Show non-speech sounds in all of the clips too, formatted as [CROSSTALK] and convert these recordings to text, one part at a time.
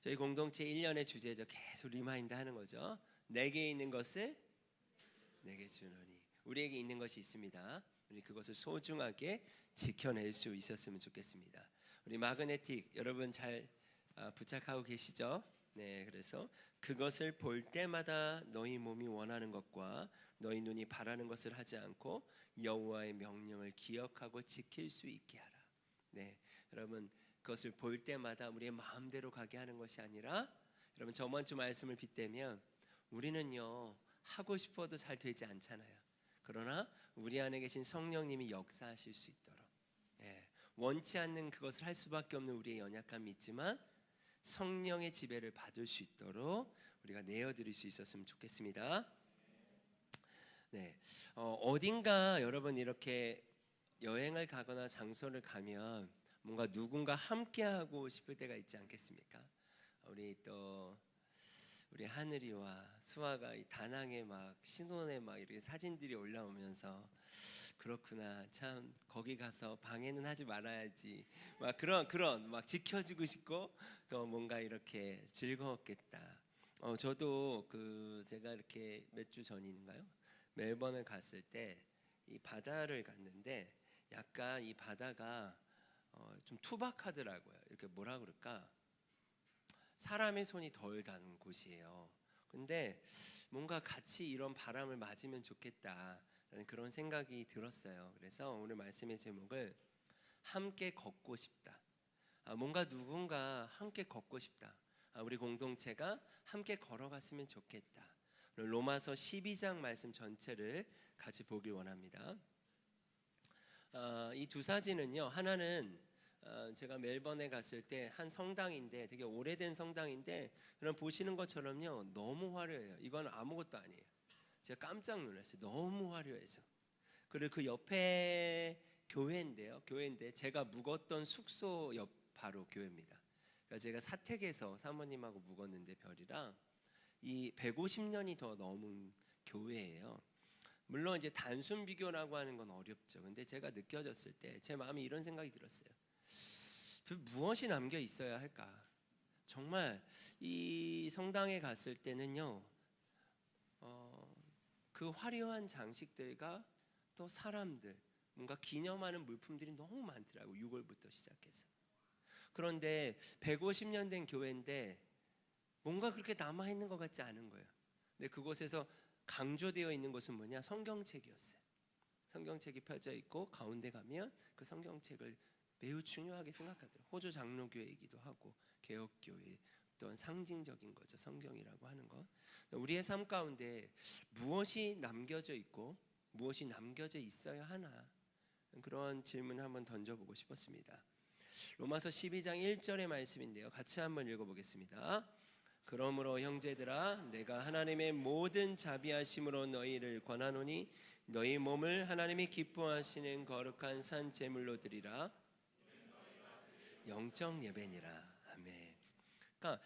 저희 공동체 1년의 주제죠. 계속 리마인드 하는 거죠. 내게 있는 것을 내게 주노니. 우리에게 있는 것이 있습니다. 우리 그것을 소중하게 지켜낼 수 있었으면 좋겠습니다. 우리 마그네틱 여러분 잘 아, 부착하고 계시죠? 네, 그래서 그것을 볼 때마다 너희 몸이 원하는 것과 너희 눈이 바라는 것을 하지 않고 여호와의 명령을 기억하고 지킬 수 있게 하라. 네, 여러분 그것을 볼 때마다 우리의 마음대로 가게 하는 것이 아니라 여러분 저번 주 말씀을 빗대면 우리는요 하고 싶어도 잘 되지 않잖아요. 그러나 우리 안에 계신 성령님이 역사하실 수 있도록 예, 원치 않는 그것을 할 수밖에 없는 우리의 연약함이 있지만 성령의 지배를 받을 수 있도록 우리가 내어드릴 수 있었으면 좋겠습니다. 네, 어, 어딘가 여러분 이렇게 여행을 가거나 장소를 가면 뭔가 누군가 함께 하고 싶을 때가 있지 않겠습니까? 우리 또 우리 하늘이와 수아가 이 다낭에 막 신혼에 막 이렇게 사진들이 올라오면서 그렇구나 참 거기 가서 방해는 하지 말아야지 막 그런 그런 막 지켜주고 싶고 또 뭔가 이렇게 즐거웠겠다. 어 저도 그 제가 이렇게 몇 주 전인가요? 멜번을 갔을 때 이 바다를 갔는데 약간 이 바다가 어, 좀 투박하더라고요. 이렇게 뭐라 그럴까? 사람의 손이 덜 닿는 곳이에요. 근데 뭔가 같이 이런 바람을 맞으면 좋겠다라는 그런 생각이 들었어요. 그래서 오늘 말씀의 제목을 함께 걷고 싶다. 아, 뭔가 누군가 함께 걷고 싶다. 아, 우리 공동체가 함께 걸어갔으면 좋겠다. 로마서 12장 말씀 전체를 같이 보길 원합니다. 아, 이두 사진은요. 하나는 어, 제가 멜번에 갔을 때 한 성당인데 되게 오래된 성당인데 그럼 보시는 것처럼요 너무 화려해요. 이건 아무것도 아니에요. 제가 깜짝 놀랐어요. 너무 화려해서. 그리고 그 옆에 교회인데요. 교회인데 제가 묵었던 숙소 옆 바로 교회입니다. 그러니까 제가 사택에서 사모님하고 묵었는데 별이랑 이 150년이 더 넘은 교회예요. 물론 이제 단순 비교라고 하는 건 어렵죠. 근데 제가 느껴졌을 때 제 마음에 이런 생각이 들었어요. 저 무엇이 남겨 있어야 할까? 정말 이 성당에 갔을 때는요, 어, 그 화려한 장식들과 또 사람들, 뭔가 기념하는 물품들이 너무 많더라고 6월부터 시작해서. 그런데 150년 된 교회인데 뭔가 그렇게 남아 있는 것 같지 않은 거예요. 근데 그곳에서 강조되어 있는 것은 뭐냐? 성경책이었어요. 성경책이 펴져 있고 가운데 가면 그 성경책을 매우 중요하게 생각하더라고요. 호주 장로교회이기도 하고 개혁교회 또한 상징적인 거죠. 성경이라고 하는 것. 우리의 삶 가운데 무엇이 남겨져 있고 무엇이 남겨져 있어야 하나 그런 질문을 한번 던져보고 싶었습니다. 로마서 12장 1절의 말씀인데요. 같이 한번 읽어보겠습니다. 그러므로 형제들아 내가 하나님의 모든 자비하심으로 너희를 권하노니 너희 몸을 하나님이 기뻐하시는 거룩한 산 제물로 드리라 영적 예배니라 아멘. 그러니까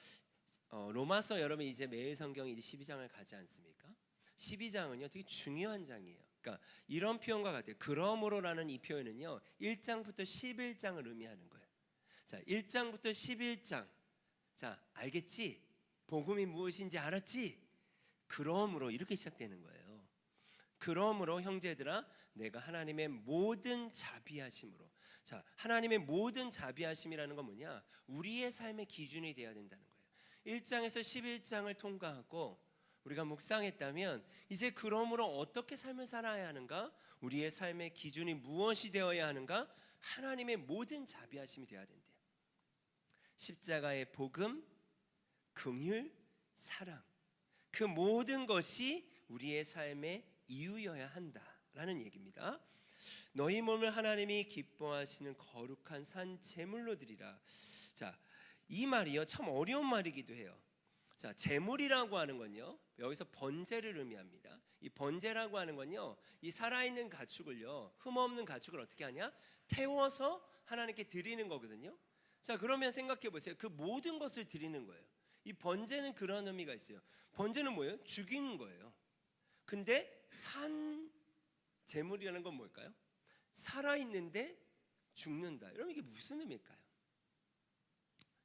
어, 로마서 여러분 이제 매일 성경이 이제 12장을 가지 않습니까? 12장은요 되게 중요한 장이에요. 그러니까 이런 표현과 같아요. 그러므로라는 이 표현은요 1장부터 11장을 의미하는 거예요. 자 1장부터 11장 자 알겠지? 복음이 무엇인지 알았지? 그러므로 이렇게 시작되는 거예요. 그러므로 형제들아 내가 하나님의 모든 자비하심으로 자 하나님의 모든 자비하심이라는 건 뭐냐? 우리의 삶의 기준이 되어야 된다는 거예요. 1장에서 11장을 통과하고 우리가 묵상했다면 이제 그러므로 어떻게 삶을 살아야 하는가? 우리의 삶의 기준이 무엇이 되어야 하는가? 하나님의 모든 자비하심이 되어야 된대요. 십자가의 복음 긍휼 사랑. 그 모든 것이 우리의 삶의 이유여야 한다라는 얘기입니다. 너희 몸을 하나님이 기뻐하시는 거룩한 산 제물로 드리라. 자, 이 말이요 참 어려운 말이기도 해요. 자, 제물이라고 하는 건요. 여기서 번제를 의미합니다. 이 번제라고 하는 건요. 이 살아있는 가축을요. 흠없는 가축을 어떻게 하냐? 태워서 하나님께 드리는 거거든요. 자, 그러면 생각해 보세요. 그 모든 것을 드리는 거예요. 이 번제는 그런 의미가 있어요. 번제는 뭐예요? 죽이는 거예요. 근데 산 재물이라는 건 뭘까요? 살아 있는데 죽는다. 여러분 이게 무슨 의미일까요?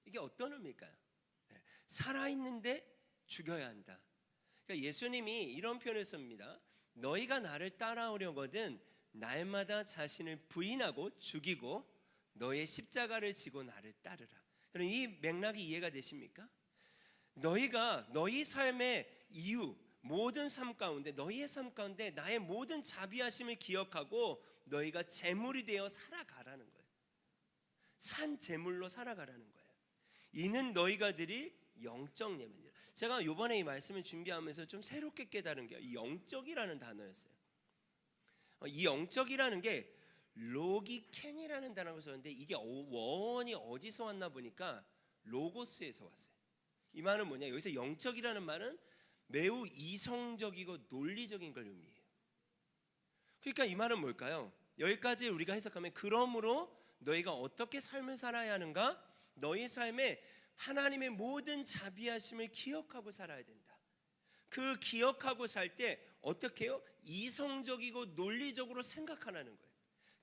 이게 어떤 의미일까요? 네. 살아 있는데 죽여야 한다. 그러니까 예수님이 이런 표현을 씁니다. 너희가 나를 따라오려거든 날마다 자신을 부인하고 죽이고 너의 십자가를 지고 나를 따르라. 여러분 이 맥락이 이해가 되십니까? 너희가 너희 삶의 이유 모든 삶 가운데 너희의 삶 가운데 나의 모든 자비하심을 기억하고 너희가 재물이 되어 살아가라는 거예요. 산 재물로 살아가라는 거예요. 이는 너희가 드릴 영적 예배니라. 제가 이번에 이 말씀을 준비하면서 좀 새롭게 깨달은 게이 영적이라는 단어였어요. 어, 이 영적이라는 게 로기켄이라는 단어가 썼는데 이게 어- 원이 어디서 왔나 보니까 로고스에서 왔어요. 이 말은 뭐냐? 여기서 영적이라는 말은 매우 이성적이고 논리적인 걸 의미해요. 그러니까 이 말은 뭘까요? 여기까지 우리가 해석하면 그러므로 너희가 어떻게 삶을 살아야 하는가? 너희 삶에 하나님의 모든 자비하심을 기억하고 살아야 된다. 그 기억하고 살 때 어떻게 해요? 이성적이고 논리적으로 생각하라는 거예요.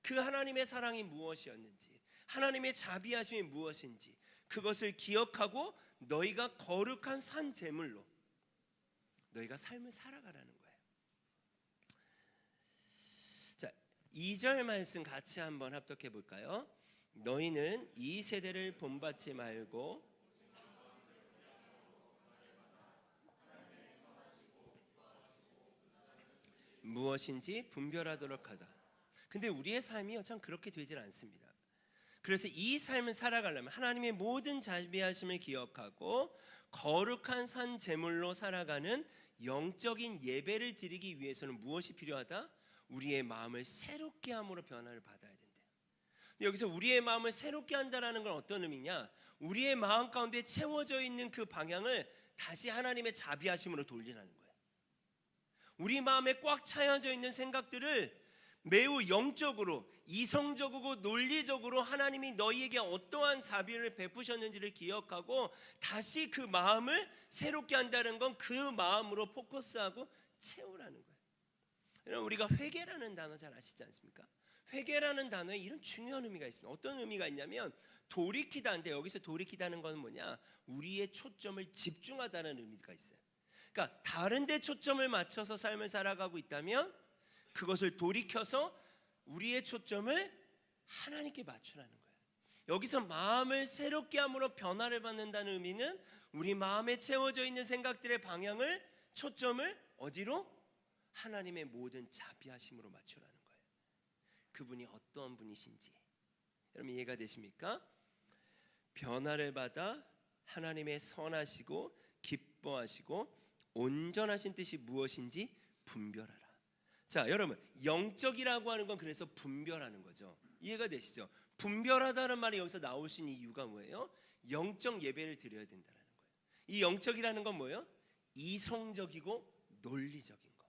그 하나님의 사랑이 무엇이었는지, 하나님의 자비하심이 무엇인지 그것을 기억하고 너희가 거룩한 산 제물로 너희가 삶을 살아가라는 거예요. 자, 2절 말씀 같이 한번 합독해 볼까요? 너희는 이 세대를 본받지 말고 무엇인지 분별하도록 하다. 근데 우리의 삶이요 참 그렇게 되질 않습니다. 그래서 이 삶을 살아가려면 하나님의 모든 자비하심을 기억하고 거룩한 산 제물로 살아가는 영적인 예배를 드리기 위해서는 무엇이 필요하다? 우리의 마음을 새롭게 함으로 변화를 받아야. 근데 여기서 우리의 마음을 새롭게 한다라는 건 어떤 의미냐? 우리의 마음 가운데 채워져 있는 그 방향을 다시 하나님의 자비하심으로 돌리라는 거예요. 우리 마음에 꽉 차여져 있는 생각들을 매우 영적으로 이성적이고 논리적으로 하나님이 너희에게 어떠한 자비를 베푸셨는지를 기억하고 다시 그 마음을 새롭게 한다는 건 그 마음으로 포커스하고 채우라는 거예요. 여러분 우리가 회개라는 단어 잘 아시지 않습니까? 회개라는 단어에 이런 중요한 의미가 있습니다. 어떤 의미가 있냐면 돌이키다인데 여기서 돌이키다는 건 뭐냐? 우리의 초점을 집중하다는 의미가 있어요. 그러니까 다른 데 초점을 맞춰서 삶을 살아가고 있다면 그것을 돌이켜서 우리의 초점을 하나님께 맞추라는 거예요. 여기서 마음을 새롭게 함으로 변화를 받는다는 의미는 우리 마음에 채워져 있는 생각들의 방향을 초점을 어디로 하나님의 모든 자비하심으로 맞추라는 거예요. 그분이 어떠한 분이신지 여러분 이해가 되십니까? 변화를 받아 하나님의 선하시고 기뻐하시고 온전하신 뜻이 무엇인지 분별하라. 자, 여러분 영적이라고 하는 건 그래서 분별하는 거죠. 이해가 되시죠? 분별하다는 말이 여기서 나올 수 있는 이유가 뭐예요? 영적 예배를 드려야 된다는 거예요. 이 영적이라는 건 뭐예요? 이성적이고 논리적인 거.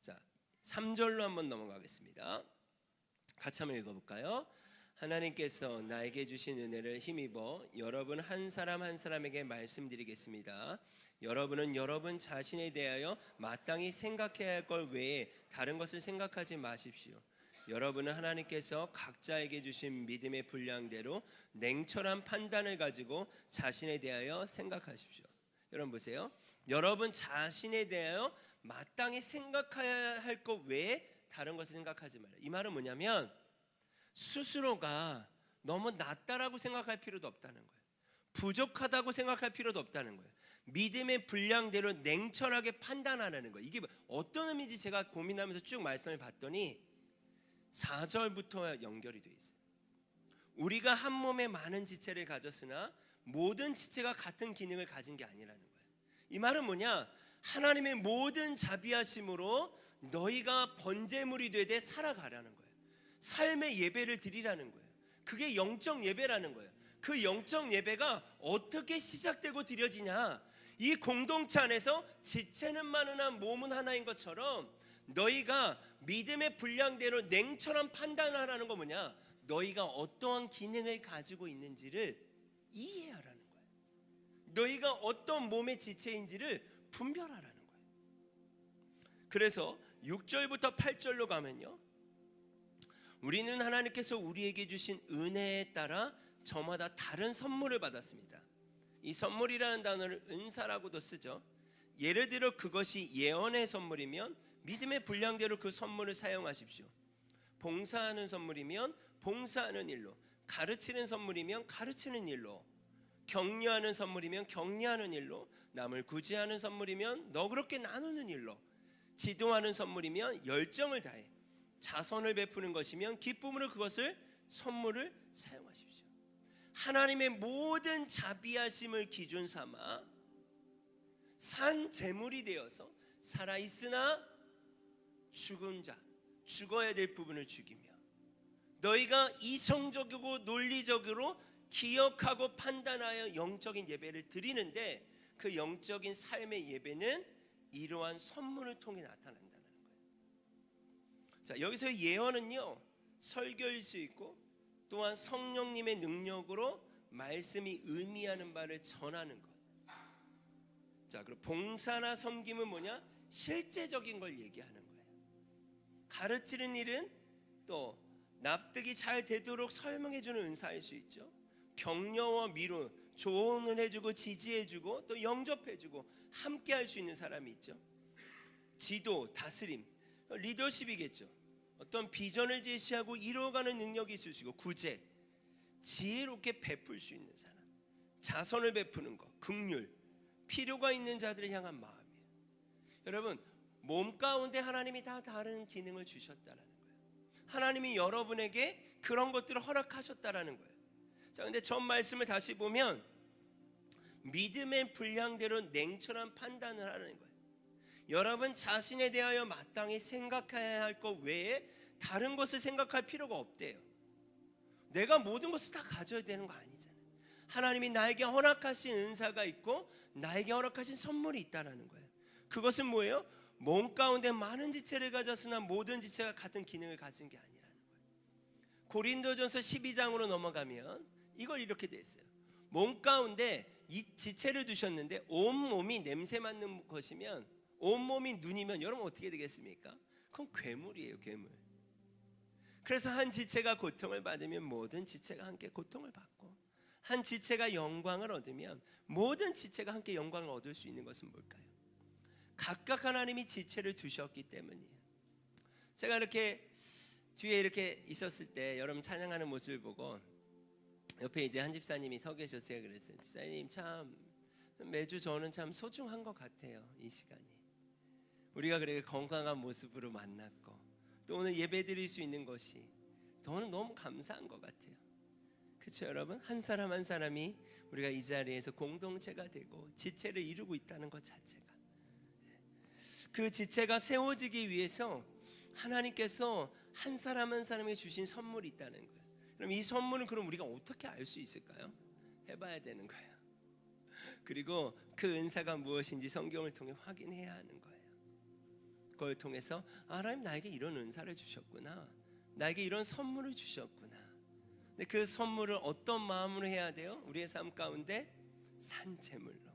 자, 3절로 한번 넘어가겠습니다. 같이 한번 읽어볼까요? 하나님께서 나에게 주신 은혜를 힘입어 여러분 한 사람 한 사람에게 말씀드리겠습니다. 여러분은 여러분 자신에 대하여 마땅히 생각해야 할 것 외에 다른 것을 생각하지 마십시오. 여러분은 하나님께서 각자에게 주신 믿음의 분량대로 냉철한 판단을 가지고 자신에 대하여 생각하십시오. 여러분 보세요. 여러분 자신에 대하여 마땅히 생각해야 할 것 외에 다른 것을 생각하지 말아요. 이 말은 뭐냐면 스스로가 너무 낫다라고 생각할 필요도 없다는 거예요. 부족하다고 생각할 필요도 없다는 거예요. 믿음의 분량대로 냉철하게 판단하라는 거예요. 이게 어떤 의미인지 제가 고민하면서 쭉 말씀을 봤더니 4절부터 연결이 돼 있어요. 우리가 한 몸에 많은 지체를 가졌으나 모든 지체가 같은 기능을 가진 게 아니라는 거예요. 이 말은 뭐냐? 하나님의 모든 자비하심으로 너희가 번제물이 되되 살아가라는 거예요. 삶의 예배를 드리라는 거예요. 그게 영적 예배라는 거예요. 그 영적 예배가 어떻게 시작되고 드려지냐? 이 공동체 안에서 지체는 많으나 몸은 하나인 것처럼 너희가 믿음의 분량대로 냉철한 판단을 하라는 거 뭐냐? 너희가 어떠한 기능을 가지고 있는지를 이해하라는 거예요. 너희가 어떤 몸의 지체인지를 분별하라는 거예요. 그래서 6절부터 8절로 가면요. 우리는 하나님께서 우리에게 주신 은혜에 따라 저마다 다른 선물을 받았습니다. 이 선물이라는 단어를 은사라고도 쓰죠. 예를 들어 그것이 예언의 선물이면 믿음의 분량대로 그 선물을 사용하십시오. 봉사하는 선물이면 봉사하는 일로, 가르치는 선물이면 가르치는 일로, 격려하는 선물이면 격려하는 일로, 남을 구제하는 선물이면 너그럽게 나누는 일로, 지도하는 선물이면 열정을 다해, 자선을 베푸는 것이면 기쁨으로 그것을 선물을 사용하십시오. 하나님의 모든 자비하심을 기준 삼아 산 제물이 되어서 살아 있으나 죽은 자, 죽어야 될 부분을 죽이며 너희가 이성적이고 논리적으로 기억하고 판단하여 영적인 예배를 드리는데 그 영적인 삶의 예배는 이러한 선물을 통해 나타난다는 거예요. 자, 여기서 예언은요. 설교일 수 있고 또한 성령님의 능력으로 말씀이 의미하는 바를 전하는 것. 자, 그리고 봉사나 섬김은 뭐냐? 실제적인 걸 얘기하는 거예요. 가르치는 일은 또 납득이 잘 되도록 설명해 주는 은사일 수 있죠. 격려와 미루, 조언을 해주고 지지해주고 또 영접해주고 함께 할 수 있는 사람이 있죠. 지도, 다스림, 리더십이겠죠. 어떤 비전을 제시하고 이루어가는 능력이 있을 수 있고 구제, 지혜롭게 베풀 수 있는 사람, 자선을 베푸는 것, 긍휼, 필요가 있는 자들을 향한 마음이에요. 여러분 몸 가운데 하나님이 다 다른 기능을 주셨다라는 거예요. 하나님이 여러분에게 그런 것들을 허락하셨다라는 거예요. 자, 근데 전 말씀을 다시 보면 믿음의 분량대로 냉철한 판단을 하는 거예요. 여러분 자신에 대하여 마땅히 생각해야 할 것 외에 다른 것을 생각할 필요가 없대요. 내가 모든 것을 다 가져야 되는 거 아니잖아요. 하나님이 나에게 허락하신 은사가 있고 나에게 허락하신 선물이 있다라는 거예요. 그것은 뭐예요? 몸 가운데 많은 지체를 가졌으나 모든 지체가 같은 기능을 가진 게 아니라는 거예요. 고린도전서 12장으로 넘어가면 이걸 이렇게 돼 있어요. 몸 가운데 이 지체를 두셨는데 온 몸이 냄새 맡는 것이면 온 몸이 눈이면 여러분 어떻게 되겠습니까? 그건 괴물이에요, 괴물. 그래서 한 지체가 고통을 받으면 모든 지체가 함께 고통을 받고 한 지체가 영광을 얻으면 모든 지체가 함께 영광을 얻을 수 있는 것은 뭘까요? 각각 하나님이 지체를 두셨기 때문이에요. 제가 이렇게 뒤에 이렇게 있었을 때 여러분 찬양하는 모습을 보고 옆에 이제 한 집사님이 서 계셨어요. 그랬어요. 집사님 참 매주 저는 참 소중한 것 같아요. 이 시간이 우리가 그렇게 건강한 모습으로 만났고 또 오늘 예배 드릴 수 있는 것이 저는 너무 감사한 것 같아요. 그렇죠, 여러분? 한 사람 한 사람이 우리가 이 자리에서 공동체가 되고 지체를 이루고 있다는 것 자체가 그 지체가 세워지기 위해서 하나님께서 한 사람 한 사람에게 주신 선물이 있다는 거예요. 그럼 이 선물은 그럼 우리가 어떻게 알 수 있을까요? 해봐야 되는 거예요. 그리고 그 은사가 무엇인지 성경을 통해 확인해야 하는 거예요. 그걸 통해서 아, 하나님 나에게 이런 은사를 주셨구나. 나에게 이런 선물을 주셨구나. 근데 그 선물을 어떤 마음으로 해야 돼요? 우리의 삶 가운데 산재물로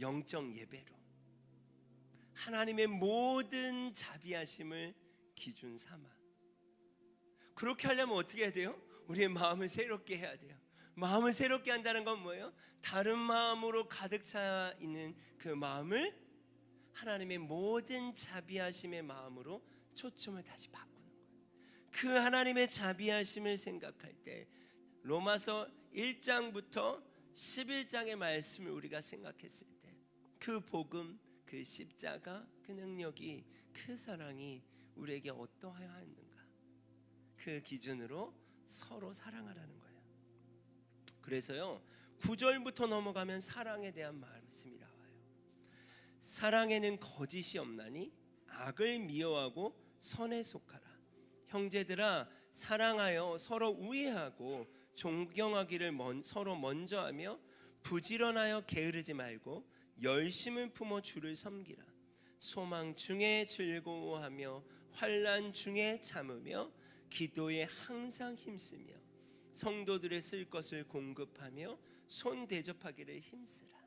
영적 예배로 하나님의 모든 자비하심을 기준 삼아 그렇게 하려면 어떻게 해야 돼요? 우리의 마음을 새롭게 해야 돼요. 마음을 새롭게 한다는 건 뭐예요? 다른 마음으로 가득 차 있는 그 마음을 하나님의 모든 자비하심의 마음으로 초점을 다시 바꾸는 거예요. 그 하나님의 자비하심을 생각할 때 로마서 1장부터 11장의 말씀을 우리가 생각했을 때 그 복음, 그 십자가, 그 능력이, 그 사랑이 우리에게 어떠하였는가? 그 기준으로 서로 사랑하라는 거예요. 그래서요. 9절부터 넘어가면 사랑에 대한 말씀이 나와요. 사랑에는 거짓이 없나니 악을 미워하고 선에 속하라. 형제들아 사랑하여 서로 우애하고 존경하기를 먼, 서로 먼저 하며 부지런하여 게으르지 말고 열심을 품어 주를 섬기라. 소망 중에 즐거워하며 환난 중에 참으며 기도에 항상 힘쓰며 성도들의 쓸 것을 공급하며 손 대접하기를 힘쓰라.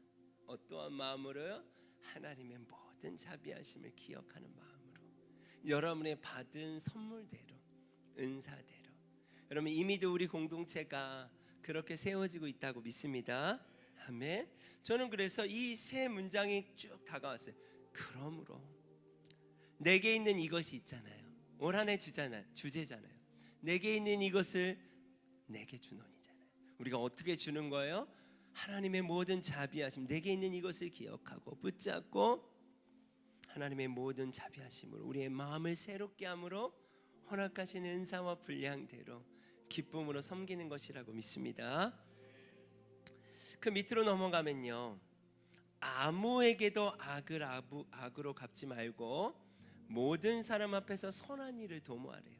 어떠한 마음으로요? 하나님의 모든 자비하심을 기억하는 마음으로 여러분의 받은 선물대로 은사대로 여러분 이미도 우리 공동체가 그렇게 세워지고 있다고 믿습니다. 아멘. 저는 그래서 이 세 문장이 쭉 다가왔어요. 그러므로 내게 있는 이것이 있잖아요. 올 한해 주잖아요. 주제잖아요. 내게 있는 이것을 내게 주노니잖아요. 우리가 어떻게 주는 거예요? 하나님의 모든 자비하심, 내게 있는 이것을 기억하고 붙잡고 하나님의 모든 자비하심으로 우리의 마음을 새롭게 함으로 허락하신 은사와 분량대로 기쁨으로 섬기는 것이라고 믿습니다. 그 밑으로 넘어가면요. 아무에게도 악을 아부, 악으로 갚지 말고 모든 사람 앞에서 선한 일을 도모하래요.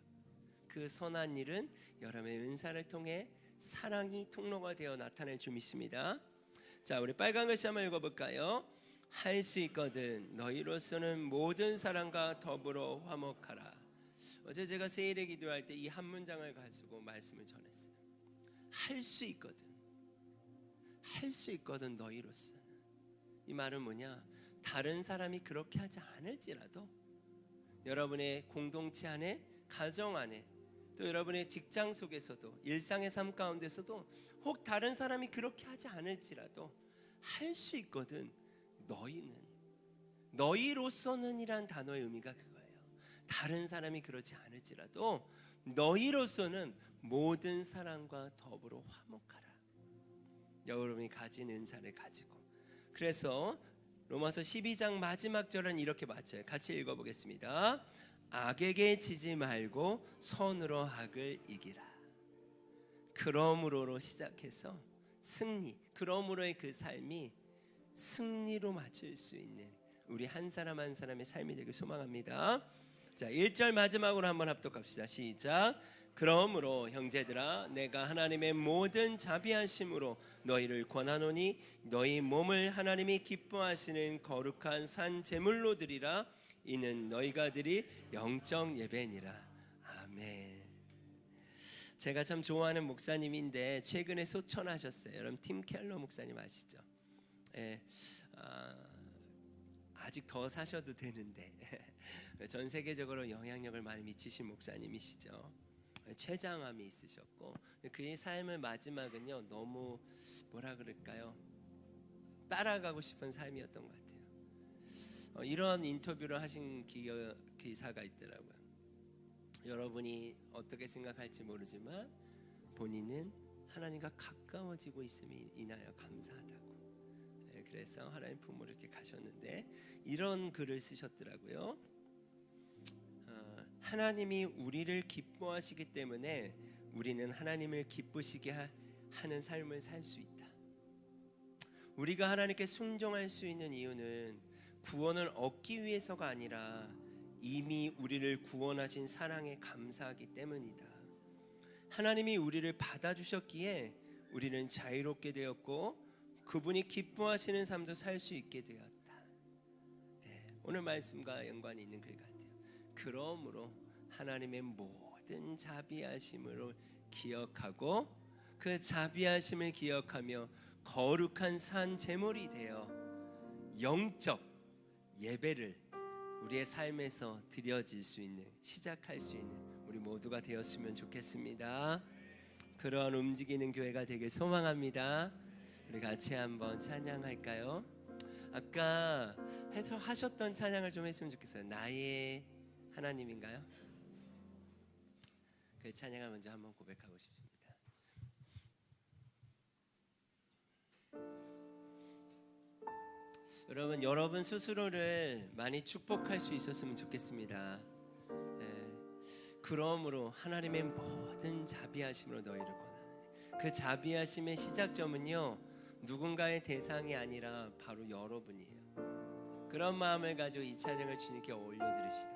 그 선한 일은 여러분의 은사를 통해 사랑이 통로가 되어 나타날 줄 믿습니다. 자, 우리 빨간 글씨 한번 읽어볼까요? 할 수 있거든 너희로서는 모든 사람과 더불어 화목하라. 어제 제가 세일에 기도할 때 이 한 문장을 가지고 말씀을 전했어요. 할 수 있거든. 할 수 있거든 너희로서. 이 말은 뭐냐? 다른 사람이 그렇게 하지 않을지라도 여러분의 공동체 안에, 가정 안에, 또 여러분의 직장 속에서도 일상의 삶 가운데서도 혹 다른 사람이 그렇게 하지 않을지라도 할 수 있거든. 너희는 너희로서는 이란 단어의 의미가 그거예요. 다른 사람이 그렇지 않을지라도 너희로서는 모든 사람과 더불어 화목하라. 여러분이 가진 은사를 가지고 그래서 로마서 12장 마지막 절은 이렇게 맞춰요. 같이 읽어보겠습니다. 악에게 지지 말고 선으로 악을 이기라. 그러므로로 시작해서 승리, 그러므로의 그 삶이 승리로 맞출 수 있는 우리 한 사람 한 사람의 삶이 되길 소망합니다. 자, 1절 마지막으로 한번 합독합시다. 시작. 그러므로 형제들아 내가 하나님의 모든 자비하심으로 너희를 권하노니 너희 몸을 하나님이 기뻐하시는 거룩한 산 제물로 드리라 이는 너희가 드릴 영적 예배니라. 아멘. 제가 참 좋아하는 목사님인데 최근에 소천하셨어요. 여러분 팀 켈러 목사님 아시죠? 예, 아, 아직 더 사셔도 되는데 [LAUGHS] 전 세계적으로 영향력을 많이 미치신 목사님이시죠. 췌장암이 있으셨고 그의 삶의 마지막은요 너무 뭐라 그럴까요? 따라가고 싶은 삶이었던 것 같아요. 어, 이런 인터뷰를 하신 기, 기사가 있더라고요. 여러분이 어떻게 생각할지 모르지만 본인은 하나님과 가까워지고 있음이 인하여 감사하다고. 네, 그래서 하나님 품으로 이렇게 가셨는데 이런 글을 쓰셨더라고요. 어, 하나님이 우리를 기뻐하시기 때문에 우리는 하나님을 기쁘시게 하, 하는 삶을 살 수 있다. 우리가 하나님께 순종할 수 있는 이유는 구원을 얻기 위해서가 아니라 이미 우리를 구원하신 사랑에 감사하기 때문이다. 하나님이 우리를 받아주셨기에 우리는 자유롭게 되었고 그분이 기뻐하시는 삶도 살 수 있게 되었다. 네, 오늘 말씀과 연관이 있는 글 같아요. 그러므로 하나님의 모든 자비하심으로 기억하고 그 자비하심을 기억하며 거룩한 산 제물이 되어 영적 예배를 우리의 삶에서 드려질 수 있는 시작할 수 있는 우리 모두가 되었으면 좋겠습니다. 그러한 움직이는 교회가 되길 소망합니다. 우리 같이 한번 찬양할까요? 아까 해서 하셨던 찬양을 좀 했으면 좋겠어요. 나의 하나님인가요? 그 찬양을 먼저 한번 고백하고 싶습니다. 여러분 여러분 스스로를 많이 축복할 수 있었으면 좋겠습니다. 예, 그러므로 하나님의 모든 자비하심으로 너희를 권하는 그 자비하심의 시작점은요 누군가의 대상이 아니라 바로 여러분이에요. 그런 마음을 가지고 이 찬양을 주님께 올려드립시다.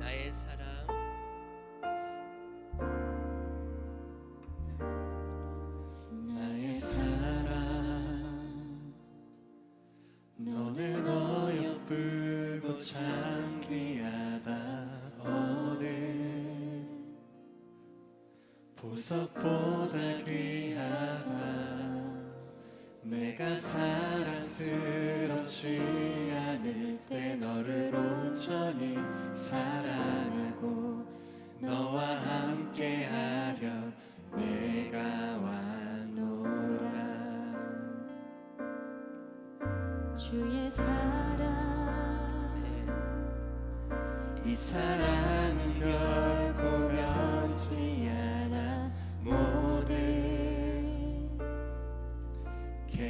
나의 사 보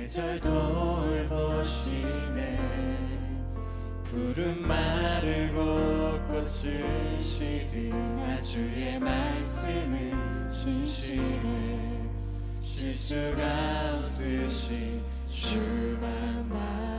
계절 돌보시네. 푸른 말을 걷고 주시리나 주의 말씀은 진실해. 실수가 없으신 주만 봐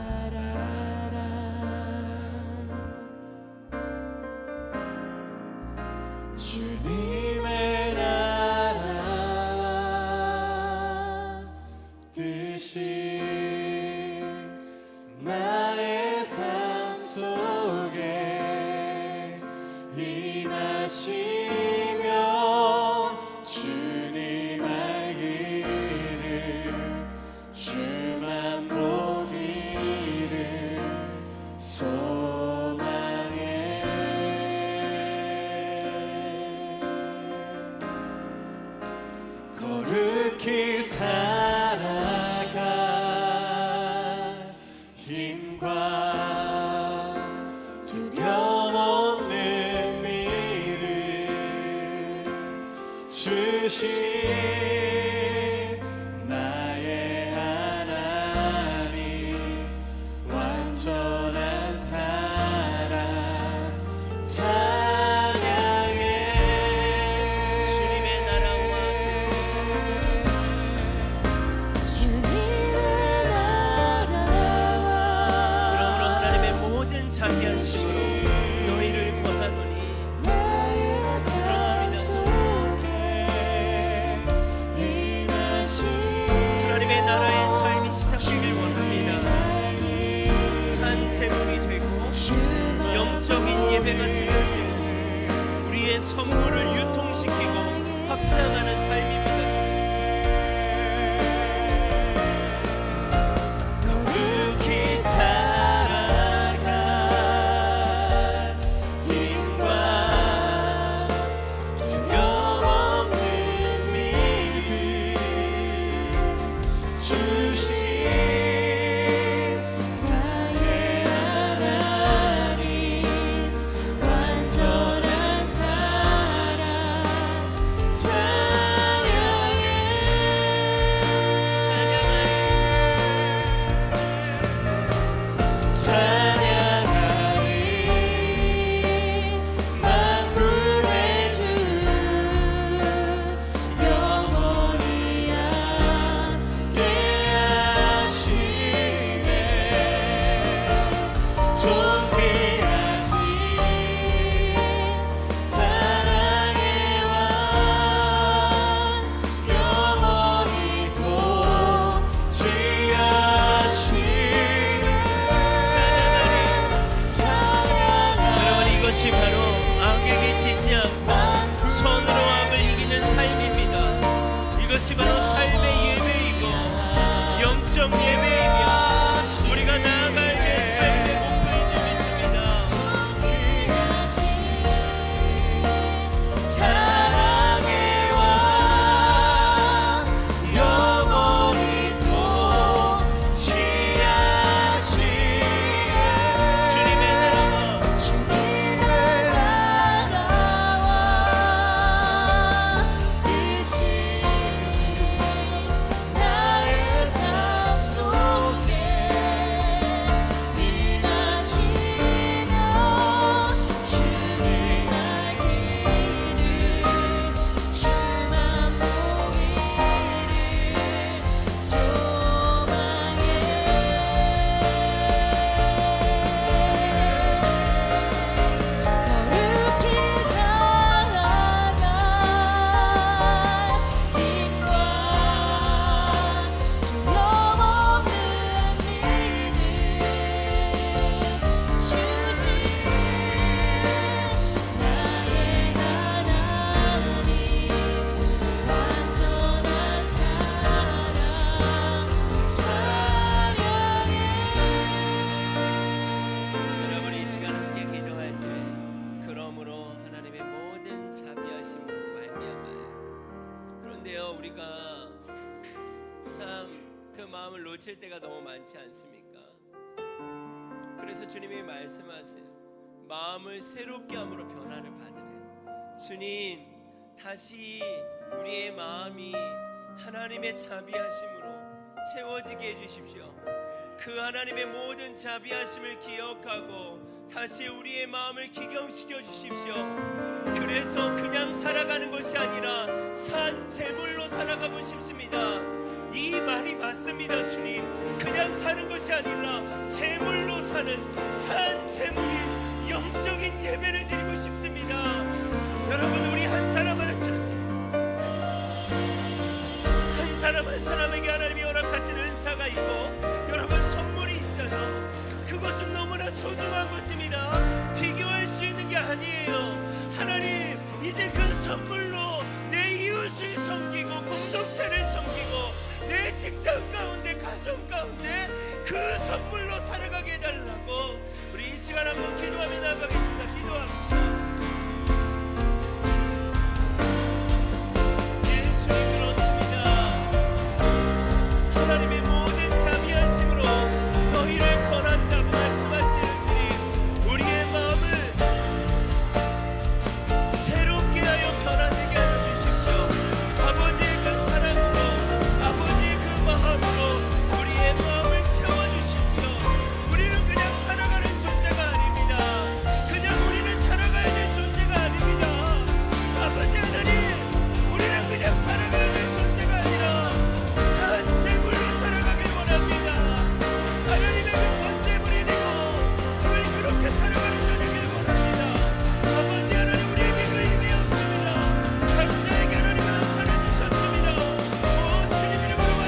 예배가 드려지는 우리의 선물을 유통시키고 확장하는 삶입니다. 말씀하세요. 마음을 새롭게 함으로 변화를 받으래. 주님, 다시 우리의 마음이 하나님의 자비하심으로 채워지게 해주십시오. 그 하나님의 모든 자비하심을 기억하고 다시 우리의 마음을 기경시켜 주십시오. 그래서 그냥 살아가는 것이 아니라 산 제물로 살아가고 싶습니다. 이 말이 맞습니다, 주님. 그냥 사는 것이 아니라 제물로 사는 산 제물인 영적인 예배를 드리고 싶습니다. 여러분, 우리 한 사람 한 사람 한 사람 한 사람에게 하나님이 허락하신 은사가 있고 여러분 선물이 있어요. 그것은 너무나 소중한 것입니다. 비교할 수 있는 게 아니에요. 하나님 이제 그 선물로 내 이웃을 섬기고 공동체를 섬기고 내 직장 가운데 가정 가운데 그 선물로 살아가게 해달라고 우리 이 시간 한번 기도하며 나가겠습니다. 기도합시다.